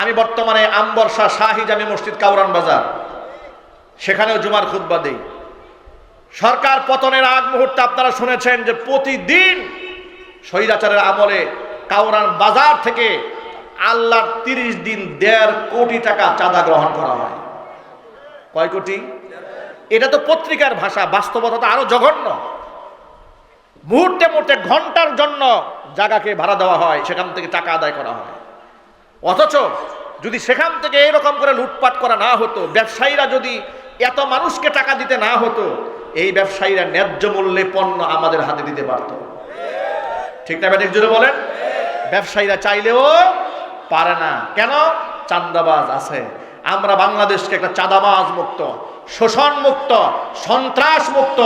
আমি বর্তমানে আমবর্ষা শাহি জামি মসজিদ কাউরান বাজার। সেখানেও জুমার খুতবা দেই। সরকার পতনের আগ মুহূর্তে আপনারা শুনেছেন যে প্রতিদিন স্বৈরাচারের আমলে কাউরান বাজার থেকে আল্লাহর তিরিশ দিন দেড় কোটি টাকা চাঁদা গ্রহণ করা হয়। কয় কোটি? এটা তো পত্রিকার ভাষা, বাস্তবতা তো আরও জঘন্য। মুহূর্তে মুহূর্তে ঘণ্টার জন্য জায়গাকে ভাড়া দেওয়া হয়, সেখান থেকে টাকা আদায় করা হয়। অথচ যদি সেখান থেকে এরকম করে লুটপাট করা না হতো, ব্যবসায়ীরা যদি এত মানুষকে টাকা দিতে না হতো, এই ব্যবসায়ীরা ন্যায্য মূল্যে পণ্য আমাদের হাতে দিতে পারত। ঠিক না ব্যাটিক জুড়ে বলেন? ব্যবসায়ীরা চাইলেও পারে না। কেন? চান্দাবাজ আছে। আমরা বাংলাদেশকে একটা চাঁদাবাজ মুক্ত, শোষণ মুক্ত, সন্ত্রাস মুক্ত,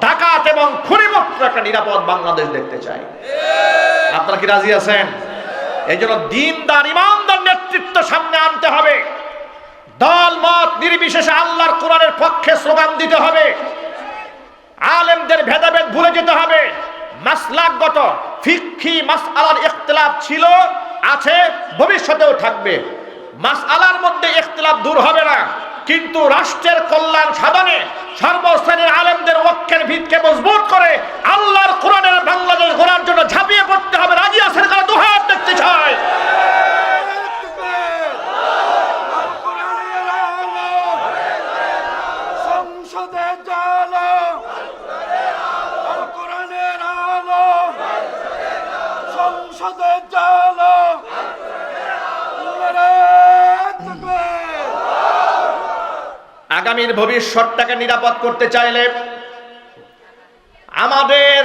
ডাকাত এবং খুনি মুক্ত একটা নিরাপদ বাংলাদেশ দেখতে চাই। আপনারা কি রাজি আছেন? এই জন্য দিনদার, ইমানদার নেতৃত্ব সামনে আনতে হবে। দল, মত নির্বিশেষে আল্লাহর কোরআনের পক্ষে স্লোগান দিতে হবে। আলেমদের ভেদাভেদ ভুলে যেতে হবে। মাসলাগত ফিক্ষি মাসআলার ইখতলাফ ছিল, আছে, ভবিষ্যতেও থাকবে। মাস আলার মধ্যে ইখতলাফ দূর হবে না। কিন্তু রাষ্ট্রের কল্যাণ সাধনে সর্বশ্রেণীর আলেমদের ঐক্যের ভিতকে মজবুত করে আল্লাহর কোরআনের বাংলাদেশ গড়ার জন্য ঝাঁপিয়ে পড়তে হবে। রাজি আছেন কারা? দুহাত দেখতে চায় সংসদে চলো আল কোরআনের আলো সংসদে চলো নারায়ণ তাকবীর। আগামীর ভবিষ্যৎটাকে নিরাপদ করতে চাইলে আমাদের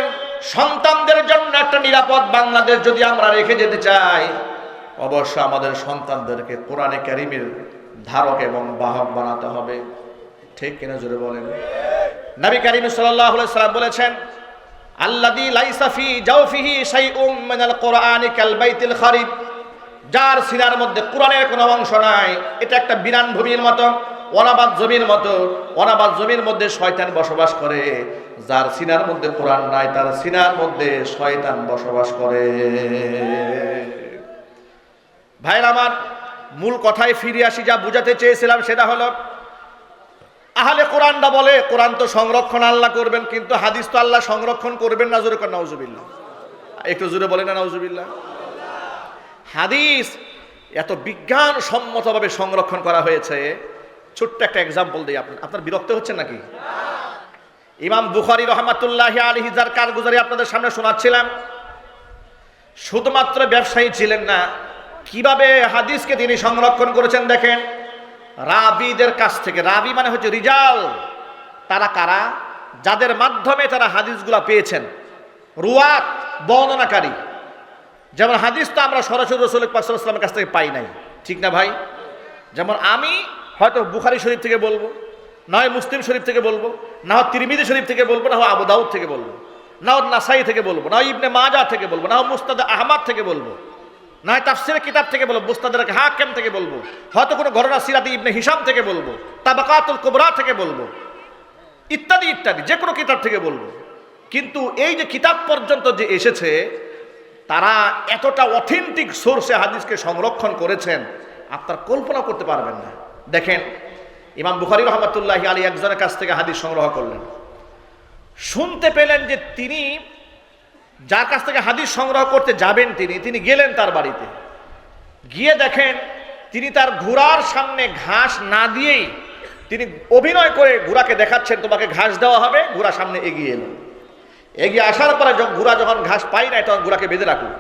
সন্তানদের জন্য একটা নিরাপদ বাংলাদেশ যদি আমরা রেখে যেতে চাই, অবশ্য আমাদের সন্তানদেরকে কোরআনে ক্যারিমের ধারক এবং বাহক বানাতে হবে। ঠিক কিনা জোরে বলেন? নবী করিম সাল্লাম বলেছেন, আল্লাযী লাইসা ফি জাওফিহি শাইউম মিনাল কোরআনি কাল বাইতিল খারিব। যার সিনার মধ্যে কোরআনের কোনো অংশ নাই, এটা একটা বিরান ভূমির মতো। অনাবাদ জমির মতো, অনাবাদ জমির মধ্যে শয়তান বসবাস করে, যার সিনার মধ্যে কোরআন নাই, তার সিনার মধ্যে শয়তান বসবাস করে। ভাইরা আমার, মূল কথায় ফিরে আসি, যা বুঝাতে চেয়েছিলাম সেটা হলো, আহলে কোরআনটা বলে, কোরআন তো সংরক্ষণ আল্লাহ করবেন, কিন্তু হাদিস তো আল্লাহ সংরক্ষণ করবেন না, জোরে নাউজুবিল্লাহ। একটু জোরে বলে না, নাউজুবিল্লাহ। হাদিস এত বিজ্ঞান সম্মতভাবে সংরক্ষণ করা হয়েছে ছোট্ট একটা এক্সাম্পল দিই আপনার। আপনার বিরক্ত হচ্ছেন নাকি? ইমাম বুখারি রহমাতুল্লাহ আলী যার কারগুজারি আপনাদের সামনে শোনাচ্ছিলাম, শুধুমাত্র ব্যবসায়ী ছিলেন না, কীভাবে হাদিসকে তিনি সংরক্ষণ করেছেন দেখেন? রাবিদের কাছ থেকে, রাবি মানে হচ্ছে রিজাল। তারা কারা? যাদের মাধ্যমে তারা হাদিসগুলা পেয়েছেন। রুয়াত, বর্ণনাকারী। যেমন হাদিস তো আমরা সরাসরি রসুল পাকসালামের কাছ থেকে পাই নাই। ঠিক না ভাই? যেমন আমি হয়তো বুখারি শরীফ থেকে বলব না হয় মুসলিম শরীফ থেকে বলব না হয় তিরমিদি শরীফ থেকে বলব না হয় আবু দাউদ থেকে বলব না হয় নাসাই থেকে বলব না হয় ইবনে মাজা থেকে বলব না হয় মুস্তাদ আহমাদ থেকে বলব না হয় তাফসিরের কিতাব থেকে বলব মুস্তাদের হাকেম থেকে বলব হয়তো কোনো ঘটনা সিরাতি ইবনে হিসাম থেকে বলব তাবাকাতুল কুবরা থেকে বলব ইত্যাদি ইত্যাদি যে কোনো কিতাব থেকে বলব কিন্তু এই যে কিতাব পর্যন্ত যে এসেছে তারা এতটা অথেন্টিক সোর্সে হাদিসকে সংরক্ষণ করেছেন আপনার কল্পনা করতে পারবেন না দেখেন, ইমাম বুখারি রহমতুল্লাহ আলী একজনের কাছ থেকে হাদিস সংগ্রহ করলেন। শুনতে পেলেন যে তিনি যার কাছ থেকে হাদিস সংগ্রহ করতে যাবেন তিনি তিনি গেলেন তার বাড়িতে। গিয়ে দেখেন, তিনি তার ঘোড়ার সামনে ঘাস না দিয়েই তিনি অভিনয় করে ঘোড়াকে দেখাচ্ছেন, তোমাকে ঘাস দেওয়া হবে, ঘোড়া সামনে এগিয়ে এলো। এগিয়ে আসার পরে যখন ঘোড়া যখন ঘাস পাই নাই, তখন ঘোড়াকে বেঁধে রাখুন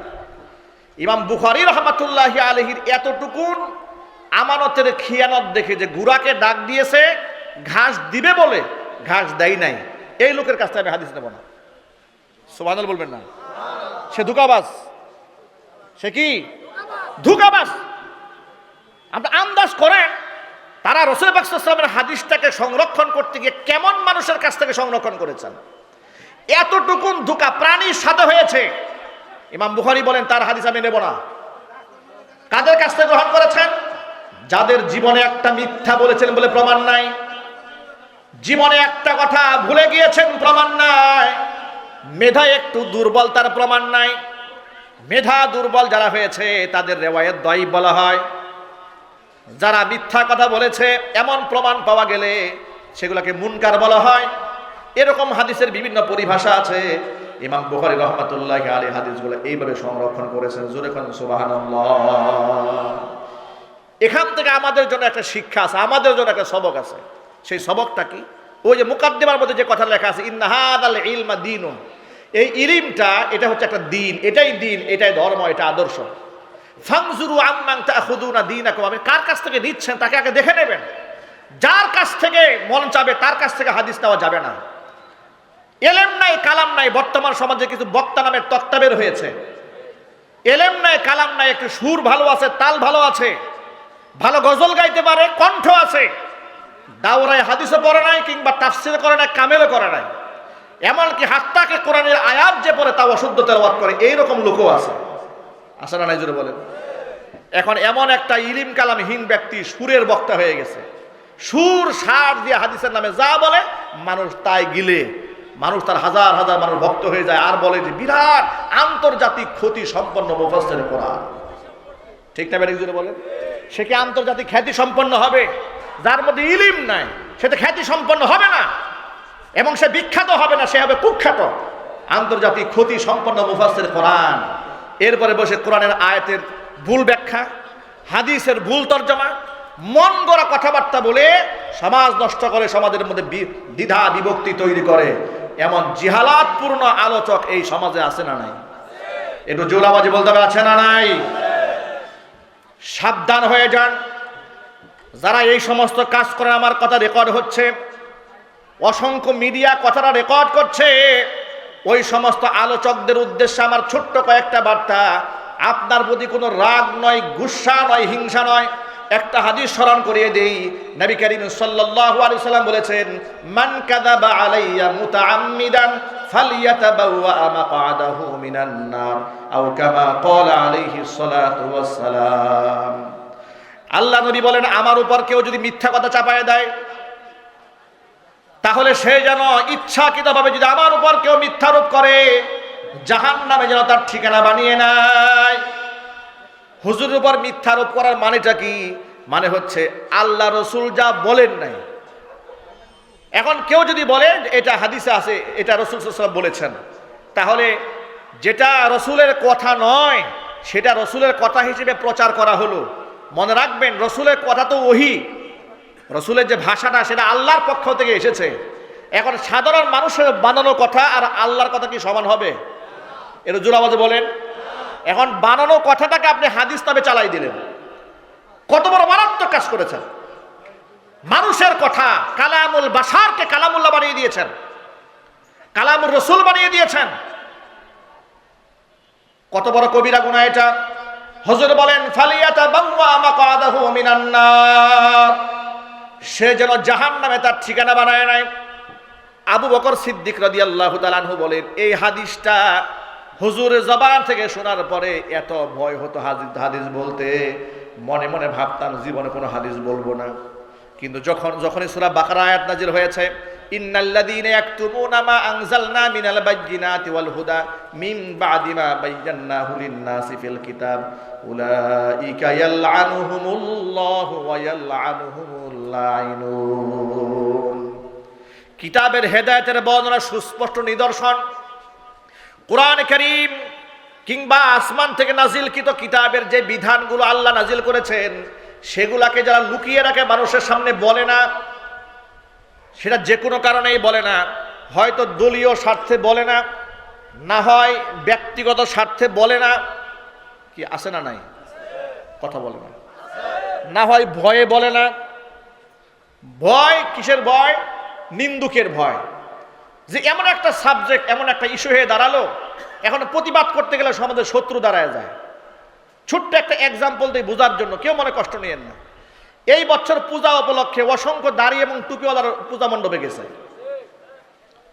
ইমাম বুখারি রহমাতুল্লাহ আলহির এতটুকুন আমানতের খিয়ানত দেখে যে গুড়াকে ডাক দিয়েছে, ঘাস দিবে বলে, ঘাস দেয় নাই। এই লোকের কাছ থেকে আমি হাদিস নেব না। সোবাদল বলবেন না। সে ধুকাবাস সে কি? ধুকাবাস আপনি আন্দাজ করেন, তারা রসুল বাকসামের হাদিসটাকে সংরক্ষণ করতে গিয়ে কেমন মানুষের কাছ থেকে সংরক্ষণ করেছেন? এতটুকুন ধোকা প্রাণীর সাথে হয়েছে। ইমাম বুখারি বলেন, তার হাদিস আমি নেব না। কাদের কাছ থেকে গ্রহণ করেছেন? যাদের জীবনে একটা মিথ্যা বলেছেন বলে প্রমাণ নাই, জীবনে একটা কথা ভুলে গিয়েছেন প্রমাণ নাই মেধা একটু দুর্বল তার প্রমাণ নাই। মেধা দুর্বল যারা হয়েছে, তাদের রেওয়ায়ত দই বলা হয়। যারা মিথ্যা কথা বলেছে, এমন প্রমাণ পাওয়া গেলে সেগুলোকে মুনকার বলা হয়। এরকম হাদিসের বিভিন্ন পরিভাষা আছে। ইমাম বুখারী রহমাতুল্লাহ আলী হাদিসগুলো এইভাবে সংরক্ষণ করেছেন। জোরে খান সুবহানাল্লাহ। এখান থেকে আমাদের জন্য একটা শিক্ষা আছে, আমাদের জন্য একটা সবক আছে। সেই সবকটা কি? ওই যে মুকাদ্দিমার মধ্যে যে কথা লেখা আছে ইন্নাহাদ আল ইলমা দিনুন। এই ইলিমটা, এটা হচ্ছে একটা দিন, এটাই দিন, এটাই ধর্ম, এটা আদর্শ। ফাংজুরু আম্মাং তাখুদুনা দীনাকুম। আপনি কার কাছ থেকে নিচ্ছেন? তাকে আগে দেখে নেবেন। যার কাছ থেকে মন চাবে, তার কাছ থেকে হাদিস নেওয়া যাবে না। এলেম নাই, কালাম নাই, বর্তমান সমাজে কিছু বক্তা নামের তক্তা বের হয়েছে। এলেম নাই, কালাম নাই, একটু সুর ভালো আছে, তাল ভালো আছে। ভালো গজল গাইতে পারে, কণ্ঠ আছে। দাওরায় হাদিসও পড়ে নাই কিংবা তাফসির করে নাই, কামেলও করে নাই। এমনকি হাত্তাকে কোরআনের আয়াত যে পড়ে তা অশুদ্ধ তেলাওয়াত করে, এইরকম লোকও আছে। আসে না নাই জোরে বলেন? এখন এমন একটা ইলিম কালামহীন ব্যক্তি সুরের বক্তা হয়ে গেছে। সুর, সার দিয়ে হাদিসের নামে যা বলে, মানুষ তাই গিলে। মানুষ তার হাজার হাজার মানুষ ভক্ত হয়ে যায় আর বলে যে, বিরাট আন্তর্জাতিক ক্ষতি সম্পন্ন মুফাসের কোরআন। ঠিক না বেরিয়ে জুড়ে বলেন? সে কি আন্তর্জাতিক খ্যাতি সম্পন্ন হবে? যার মধ্যে ইলিম নাই, সে তো খ্যাতি সম্পন্ন হবে না। এবং সে বিখ্যাত হবে না, সে হবে কুখ্যাত। আন্তর্জাতিক ক্ষতি সম্পন্ন মুফাসের কোরআন। এরপরে বসে কোরআনের আয়াতের ভুল ব্যাখ্যা, হাদিসের ভুল তর্জমা, মন গড়া কথাবার্তা বলে সমাজ নষ্ট করে সমাজের মধ্যে দ্বিধা, বিভক্তি তৈরি করে। এমন জিহালাতপূর্ণ আলোচক এই সমাজে আছে না নাই? একটু জোলাবাজি বলতে হবে, আছে না নাই? সাবধান হয়ে যান। যারা এই সমস্ত কাজ করে আমার কথা রেকর্ড হচ্ছে, অসংখ্য মিডিয়া কথাটা রেকর্ড করছে, ওই সমস্ত আলোচকদের উদ্দেশ্যে আমার ছোট্ট কয়েকটা বার্তা। আপনার প্রতি কোনো রাগ নয়, গুসা নয়, হিংসা নয়। একটা হাদিস স্মরণ করিয়ে দেই। নবী করিম সাল্লাল্লাহু আলাইহি সাল্লাম বলেছেন, মান কাযাবা আলাইয়া মুতাআম্মিদান ফালইয়াতাবাওয়া মাকআদাহু মিনান নার আও কামা ক্বালা আলাইহি সালাতু ওয়াস সালাম আল্লাহ নবী বলেন, আমার উপর কেউ যদি মিথ্যা কথা চাপায় দেয়, তাহলে সে যেন ইচ্ছাকৃতভাবে যদি আমার উপর কেউ মিথ্যারোপ করে জাহান নামে যেন তার ঠিকানা বানিয়ে নেয়। হুজুরের উপর মিথ্যা মিথ্যারোপ করার মানেটা কি? মানে হচ্ছে আল্লাহ রসুল যা বলেন নাই। এখন কেউ যদি বলে এটা হাদিসে আছে, এটা রসুল বলেছেন, তাহলে যেটা রসুলের কথা নয়, সেটা রসুলের কথা হিসেবে প্রচার করা হলো। মনে রাখবেন, রসুলের কথা তো ওহি। রসুলের যে ভাষাটা, সেটা আল্লাহর পক্ষ থেকে এসেছে। এখন সাধারণ মানুষের বানানো কথা আর আল্লাহর কথা কি সমান হবে? এটা জোরাবাজে বলেন। এখন বানানো কথাটাকে আপনি হাদিস নামে চালাই দিলেন। কত বড় মারাত্মক কাজ করেছেন। মানুষের কথা কালামুল বাসারকে কালামুল্লাহ বানিয়ে দিয়েছেন। কালামুল রসুল বানিয়ে দিয়েছেন। কত বড় কবিরা গুণা এটা। হজুর বলেন সে যেন জাহান নামে তার ঠিকানা বানায় নাই। আবু বকর সিদ্দিক রাদি আল্লাহ বলেন, এই হাদিসটা হুজুরের জবান থেকে শোনার পরে এত ভয় হতো হাদিস হাদিস বলতে। মনে মনে ভাবতাম, জীবনে কোনো হাদিস বলব না। কিন্তু যখন, যখনই সূরা বাকারা আয়াত নাজির হয়েছে, ইন্নাল্লাযীনা ইয়াকতুমুনা মা আনজালনা মিনাল বায়্যিনাতি ওয়াল হুদা মিন বাদি মা বায়্যানাহু লিন-নাসি ফিল কিতাব। উলাইকা ইয়ালআনুহুমুল্লাহু ওয়া ইয়ালআনুহুমুল লাইনুন কিতাবের হেদায়েতের বর্ণনা সুস্পষ্ট নিদর্শন। কোরআন করিম কিংবা আসমান থেকে নাজিলকৃত কিতাবের যে বিধানগুলো আল্লাহ নাজিল করেছেন, সেগুলাকে যারা লুকিয়ে রাখে মানুষের সামনে বলে না, সেটা যে কোনো কারণেই বলে না। হয়তো দলীয় স্বার্থে বলে না না হয় ব্যক্তিগত স্বার্থে বলে না। কি, আছে না নাই? কথা বলে না। না হয় ভয়ে বলে না। ভয় কিসের ভয়? নিন্দুকের ভয়। যে এমন একটা সাবজেক্ট এমন একটা ইস্যু হয়ে দাঁড়াল, এখন প্রতিবাদ করতে গেলে সমাজের শত্রু দাঁড়ায় যায়। ছোট্ট একটা এক্সাম্পল দিয়ে বোঝার জন্য, কেউ মনে কষ্ট নিয়েন না। এই বছর পূজা উপলক্ষে অসংখ্য দাড়ি এবং টুপিওয়ালার পূজা মণ্ডপে গেছে।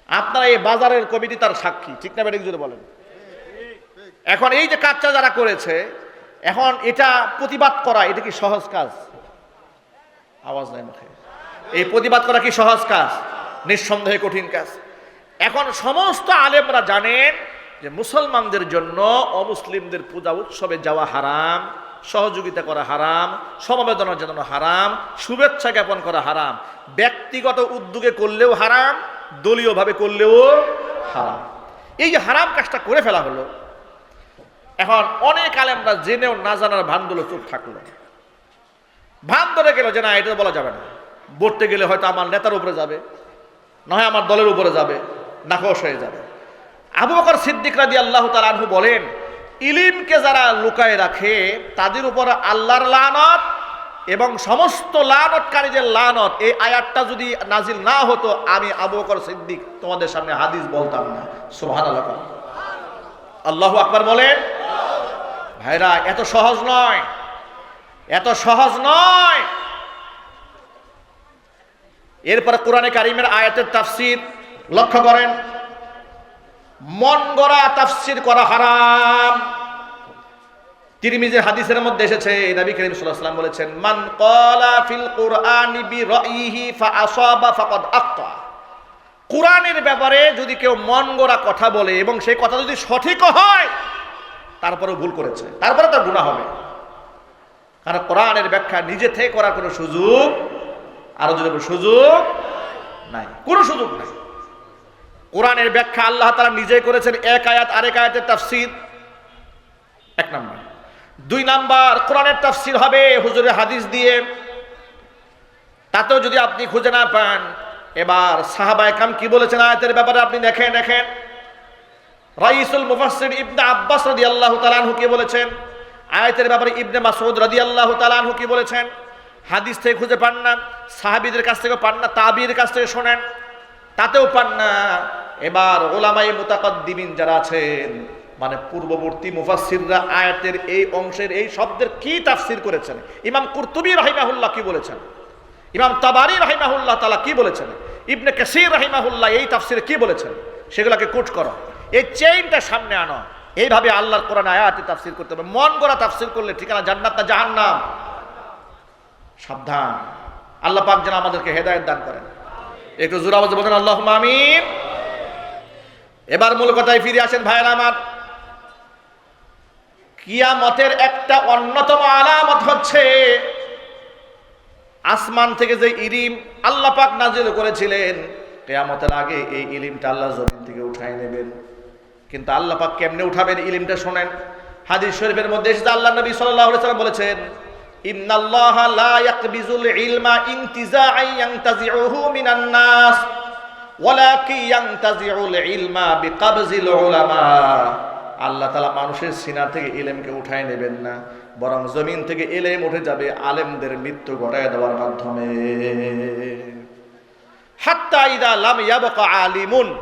আপনারা এই বাজারের কমিটি তার সাক্ষী, ঠিক না জুড়ে বলেন? এখন এই যে কাজটা যারা করেছে, এখন এটা প্রতিবাদ করা, এটা কি সহজ কাজ? আওয়াজ নাই মুখে। এই প্রতিবাদ করা কি সহজ কাজ? নিঃসন্দেহে কঠিন কাজ। এখন সমস্ত আলেমরা জানেন যে মুসলমানদের জন্য অমুসলিমদের পূজা উৎসবে যাওয়া হারাম, সহযোগিতা করা হারাম, সমবেদনা জানানো হারাম, শুভেচ্ছা জ্ঞাপন করা হারাম। ব্যক্তিগত উদ্যোগে করলেও হারাম, দলীয়ভাবে করলেও হারাম। এই যে হারাম কাজটা করে ফেলা হলো, এখন অনেক আলেমরা জেনেও না জানার ভান্দলে চুপ থাকল। ভান ধরে গেল যে না, এটা বলা যাবে না। বলতে গেলে হয়তো আমার নেতার উপরে যাবে, নয় আমার দলের উপরে যাবে। নাকশ হয়ে যাবে। আবু বকর সিদ্দিক রাদি আল্লাহ তালু বলেন, ইলিমকে যারা লুকায় রাখে, তাদের উপর আল্লাহর লানত এবং সমস্ত লানতকারীদের লানত, এই আয়াতটা যদি নাজিল না হতো, আমি আবু বকর সিদ্দিক তোমাদের সামনে হাদিস বলতাম না। সোহান আল্লাহ আল্লাহ আকবার বলেন, ভাইরা, এত সহজ নয়, এত সহজ নয়। এরপরে কোরআনে কারিমের আয়াতের তাফসির লক্ষ্য করেন, মন গড়া তাফসির করা হারাম। তিরমিজের হাদিসের মধ্যে এসেছে নবী করিম সাল্লাল্লাহু বলেছেন, মান ক্বালা ফিল কুরআনি বি রাইহি ফা আসাবা ফাকাদ আখতা কোরআনের ব্যাপারে যদি কেউ মন গড়া কথা বলে এবং সেই কথা যদি সঠিক হয় তারপরে ভুল করেছে, তারপরে তার গুনাহ হবে। কারণ কোরআনের ব্যাখ্যা নিজে থেকে করার কোনো সুযোগ, আরও যদি সুযোগ নাই। কোনো সুযোগ নাই। কোরআনের ব্যাখ্যা আল্লাহ তারা নিজেই করেছেন, এক আয়াত, আরেক আয়াতের তাফসির। এক নাম্বার। দুই নাম্বার, কোরআনের তাফসির হবে হুজুরের হাদিস দিয়ে। তাতেও যদি আপনি খুঁজে না পান, এবার সাহাবায়ে কাম কি বলেছেন আয়াতের ব্যাপারে আপনি দেখেন দেখেন। রাইসুল মুফাসসির ইবনে আব্বাস রাদিয়াল্লাহু তাআলা আনহু কি বলেছেন? আয়াতের ব্যাপারে ইবনে মাসউদ রাদিয়াল্লাহু তাআলা আনহু কি বলেছেন? হাদিস থেকে খুঁজে পান না, সাহাবীদের কাছ থেকে পান না, তাবির কাছ থেকে শোনেন। তাতেও পান না। এবার ওলামাই মুতাকাদ্দিমিন যারা আছেন মানে পূর্ববর্তী মুফাসসিররা আয়াতের এই অংশের এই শব্দের কি তাফসির করেছেন? ইমাম কুরতুবী রাহিমাহুল্লাহ কি বলেছেন? ইমাম তাবারি রাহিমাহুল্লাহ তালা কি বলেছেন? ইবনে কাসির রাহিমাহুল্লাহ এই তাফসিরে কি বলেছেন? সেগুলোকে কোট করো। এই চেইনটা সামনে আনো। এইভাবে আল্লাহর কোরআন আয়াতে তাফসির করতে হবে। মন গড়া তাফসির করলে ঠিকানা জান্নাত না জাহান্নাম? সাবধান। আল্লাহ পাক যেন আমাদেরকে হেদায়েত দান করেন। একটু জোর আওয়াজে বলেন আল্লাহ আমিন। এবার মূল কথায় ফিরে আসেন ভাইয়েরা আমার। কিয়ামতের একটা অন্যতম আলামত হচ্ছে, আসমান থেকে যে ইলিম আল্লাহ পাক নাজিল করেছিলেন, কেয়ামতের আগে এই ইলিমটা আল্লাহ জমিন থেকে উঠাই নেবেন। কিন্তু আল্লাহ পাক কেমনে উঠাবেন ইলিমটা শোনেন। হাদিস শরীফের মধ্যে এসেছে, আল্লাহ নবী আলাইহি সাল্লাম বলেছেন, ইন্নাল্লাহা লা ইয়াকবিজুল ইলমা ইনতিজাআন ইয়ানতাজিউহু মিনান নাস। আল্লাহ তালা মানুষের সিনা থেকে ইলমকে উঠায় নেবেন না, বরং জমিন থেকে এলেম উঠে যাবে আলেমদের মৃত্যু ঘটায় দেওয়ার মাধ্যমে। লাম আলিমুন,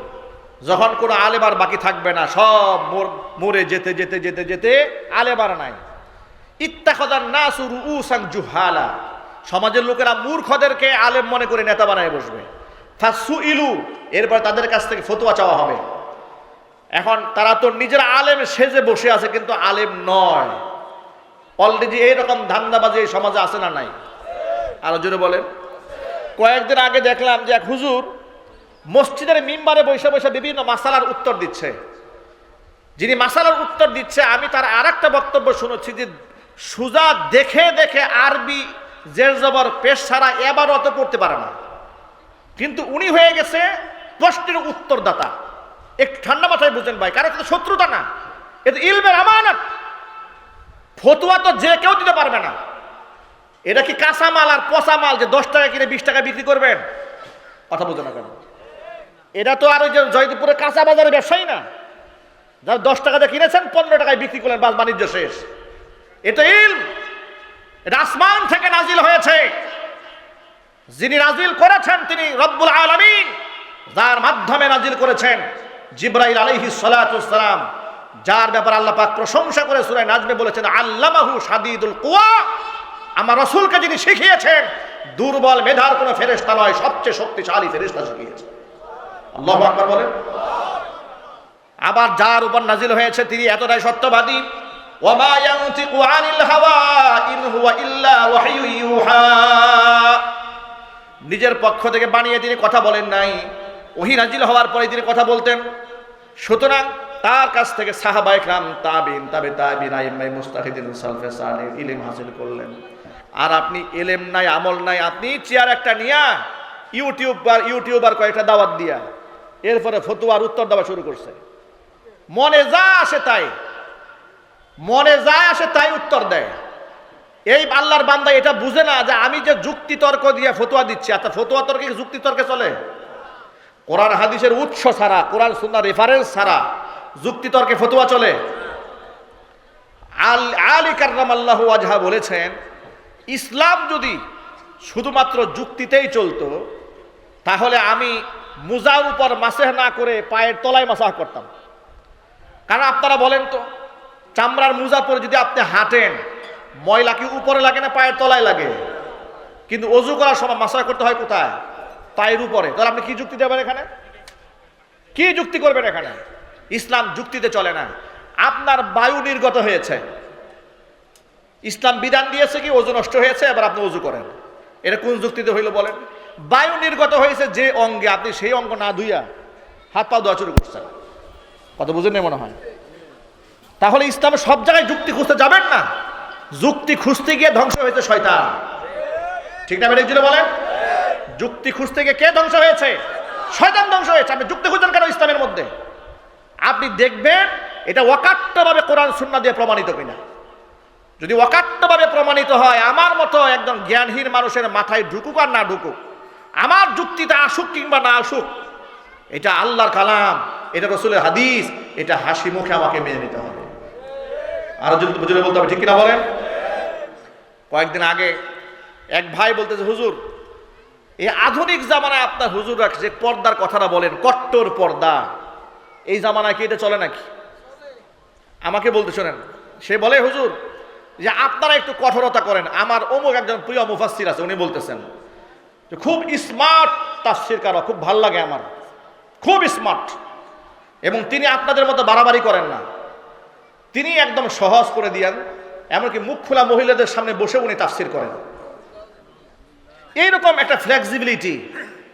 যখন কোনো আলেবার বাকি থাকবে না, সব মোর- যেতে যেতে যেতে যেতে আলেবার নাই। ইত্তাখদান নাসুর উসাং জুহালা, সমাজের লোকেরা মূর্খদেরকে আলেম মনে করে নেতা বানায় বসবে। ফাসু ইলু এরপর তাদের কাছ থেকে ফতোয়া চাওয়া হবে। এখন তারা তো নিজের আলেম, সেজে বসে আছে, কিন্তু আলেম নয়। অলরেডি এইরকম ধান্দাবাজি এই সমাজে আছে না নাই? আরও জোরে বলেন। কয়েকদিন আগে দেখলাম যে এক হুজুর মসজিদের মিম্বারে বসে বসে বিভিন্ন মাসালার উত্তর দিচ্ছে। যিনি মাসালার উত্তর দিচ্ছে, আমি তার আর একটা বক্তব্য শুনেছি যে সুজা দেখে দেখে আরবি জের জবর পেশ ছাড়া এবার অত পড়তে পারে না। কিন্তু উনি হয়ে গেছে প্রশ্নের উত্তরদাতা। একটু ঠান্ডা মাথায় বুঝেন ভাই কারণ এটা তো শত্রুতা না। এটা ইলমের আমানত। ফতুয়া তো যে কেউ দিতে পারবে না। এটা কি কাঁচা মাল আর পচা মাল যে দশ টাকা কিনে বিশ টাকা বিক্রি করবেন? কথা বুঝো না কেন? এটা তো আর ওই যে জয়দেবপুরে কাঁচা বাজারে ব্যবসায়ী না। যারা দশ টাকা দিয়ে কিনেছেন, পনেরো টাকায় বিক্রি করলেন, বাস বাণিজ্য শেষ। এটা ইল এটা আসমান থেকে নাজিল হয়েছে। যিনি নাজিল করেছেন তিনি রব্বুল আলামিন। যার মাধ্যমে নাজিল করেছেন জিব্রাইল আলাইহিস সালাম যার ব্যাপারে আল্লাহ পাক প্রশংসা করে সূরা নাজমে বলেছেন, আল্লামাহু শাদীদুল কুয়া আমার রসুলকে যিনি শিখিয়েছেন, দুর্বল মেধার কোনো ফেরেশতা নয়, সবচেয়ে শক্তিশালী ফেরেশতা শিখিয়েছে। আল্লাহু বলেন। আবার যার উপর নাজিল হয়েছে তিনি এতটাই সত্যবাদী। ওয়ামা হাওয়া ইন হুয়া ইল্লা ওয়াহয়ু ইউহা। নিজের পক্ষ থেকে বানিয়ে তিনি কথা বলেন নাই। ওহি নাজিল হওয়ার পরে তিনি কথা বলতেন। সুতরাং তার কাছ থেকে সাহাবাইক রাম তাবিন, তাবে তাবিন আইমাই মুস্তাহিদিন, সালফে সালের ইলিম হাসিল করলেন। আর আপনি এলেম নাই, আমল নাই, আপনি চেয়ার একটা নিয়া ইউটিউবার ইউটিউবার কয়েকটা দাওয়াত দিয়া, এরপরে ফতুয়ার উত্তর দেওয়া শুরু করছে। মনে যা আসে তাই, মনে যা আসে তাই উত্তর দেয়। এই আল্লাহর বান্দা এটা বুঝে না যে আমি যে যুক্তি তর্ক দিয়ে ফতুয়া দিচ্ছি আচ্ছা ফতুয়া তর্কে যুক্তি তর্কে চলে? কোরআন, হাদিসের উৎস ছাড়া, কোরআন সুন্দর রেফারেন্স ছাড়া যুক্তি তর্কে ফতুয়া চলে? আল আলী কার্রাম আল্লাহ আজহা বলেছেন, ইসলাম যদি শুধুমাত্র যুক্তিতেই চলতো, তাহলে আমি মুজার উপর মাসেহ না করে পায়ের তলায় মাসাহ করতাম। কারণ আপনারা বলেন তো, চামড়ার মুজা পরে যদি আপনি হাঁটেন ময়লা কি উপরে লাগে না পায়ের তলায় লাগে? কিন্তু অজু করার সময় মাসাহ করতে হয় কোথায়? পায়ের উপরে। তাহলে আপনি কি যুক্তি দেবেন এখানে? কি যুক্তি করবেন এখানে? ইসলাম যুক্তিতে চলে না। আপনার বায়ু নির্গত হয়েছে। ইসলাম বিধান দিয়েছে কি ওজু নষ্ট হয়েছে, এবার আপনি ওজু করেন। এটা কোন যুক্তিতে হইল বলেন? বায়ু নির্গত হয়েছে যে অঙ্গে, আপনি সেই অঙ্গ না ধুইয়া হাত পা ধোয়া শুরু করছেন। কত বুঝেন মনে হয়? তাহলে ইসলামে সব জায়গায় যুক্তি খুঁজতে যাবেন না? যুক্তি খুঁজতে গিয়ে ধ্বংস হয়েছে শয়তান। ঠিক না বেড়ে বলেন? যুক্তি খুঁজতে গিয়ে কে ধ্বংস হয়েছে? শয়তান ধ্বংস হয়েছে। আপনি যুক্তি খুঁজছেন কেন ইসলামের মধ্যে? আপনি দেখবেন এটা অকাট্যভাবে কোরআন সুন্না দিয়ে প্রমাণিত কিনা। যদি অকাট্যভাবে প্রমাণিত হয়, আমার মতো একজন জ্ঞানহীন মানুষের মাথায় ঢুকুক আর না ঢুকুক, আমার যুক্তিতে আসুক কিংবা না আসুক, এটা আল্লাহর কালাম, এটা রসুলের হাদিস, এটা হাসি মুখে আমাকে মেনে নিতে হবে। আরও বুঝলে বলতে হবে ঠিক কিনা বলেন? কয়েকদিন আগে এক ভাই বলতেছে, হুজুর, এই আধুনিক জামানায় আপনার হুজুর যে পর্দার কথাটা বলেন, কট্টর পর্দা, এই জামানায় কি এটা চলে নাকি? আমাকে বলতে শোনেন, সে বলে, হুজুর, যে আপনারা একটু কঠোরতা করেন, আমার অমুক একজন প্রিয় মুফাসির আছে, উনি বলতেছেন যে, খুব স্মার্ট তাফসির কারও, খুব ভালো লাগে আমার, খুব স্মার্ট এবং তিনি আপনাদের মতো বাড়াবাড়ি করেন না। তিনি একদম সহজ করে দিয়েন, এমনকি মুখ খোলা মহিলাদের সামনে বসে উনি তাফসির করেন। এইরকম একটা ফ্লেক্সিবিলিটি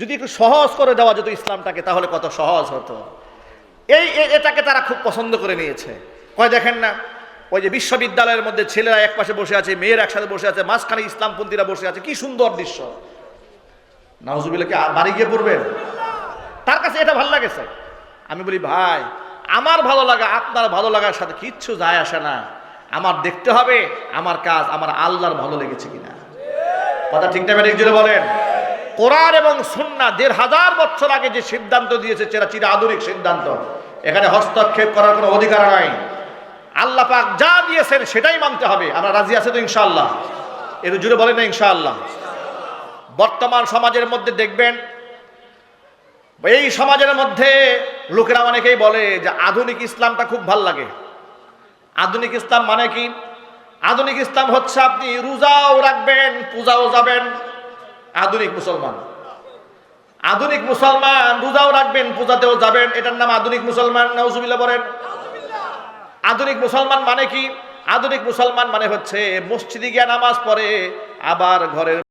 যদি একটু সহজ করে দেওয়া যেত ইসলামটাকে, তাহলে কত সহজ হতো। এই এটাকে তারা খুব পছন্দ করে নিয়েছে। কয় দেখেন না, ওই যে বিশ্ববিদ্যালয়ের মধ্যে ছেলেরা এক পাশে বসে আছে, মেয়ের একসাথে বসে আছে, মাঝখানে ইসলামপন্থীরা বসে আছে, কি সুন্দর দৃশ্য। নাউজুবিল্লাহ, কি আর বাড়ি গিয়ে পড়বেন? তার কাছে এটা ভালো লাগেছে আমি বলি, ভাই আমার ভালো লাগা, আপনার ভালো লাগার সাথে কিচ্ছু যায় আসে না। আমার দেখতে হবে, আমার কাজ, আমার আল্লাহর ভালো লেগেছে কিনা। কথা ঠিক না জুড়ে বলেন? কোরআন এবং সুন্না দেড় হাজার বছর আগে যে সিদ্ধান্ত দিয়েছে, সেটা চির আধুনিক সিদ্ধান্ত। এখানে হস্তক্ষেপ করার কোনো অধিকার নাই। আল্লাহ পাক যা দিয়েছেন, সেটাই মানতে হবে। আমরা রাজি আছে তো ইনশাআল্লাহ? এর জুড়ে বলেন না ইনশাআল্লাহ? বর্তমান সমাজের মধ্যে দেখবেন, এই সমাজের মধ্যে লোকেরা অনেকেই বলে যে আধুনিক ইসলামটা খুব ভালো লাগে। আধুনিক ইসলাম মানে কি? আধুনিক ইসলাম হচ্ছে আপনি রোজাও রাখবেন, পূজাও যাবেন। আধুনিক মুসলমান। আধুনিক মুসলমান রোজাও রাখবেন, পূজাতেও যাবেন। এটার নাম আধুনিক মুসলমান, নাউজুবিল্লাহ বলেন। আধুনিক মুসলমান মানে কি? আধুনিক মুসলমান মানে হচ্ছে মসজিদে গিয়ে নামাজ পড়ে, আবার ঘরের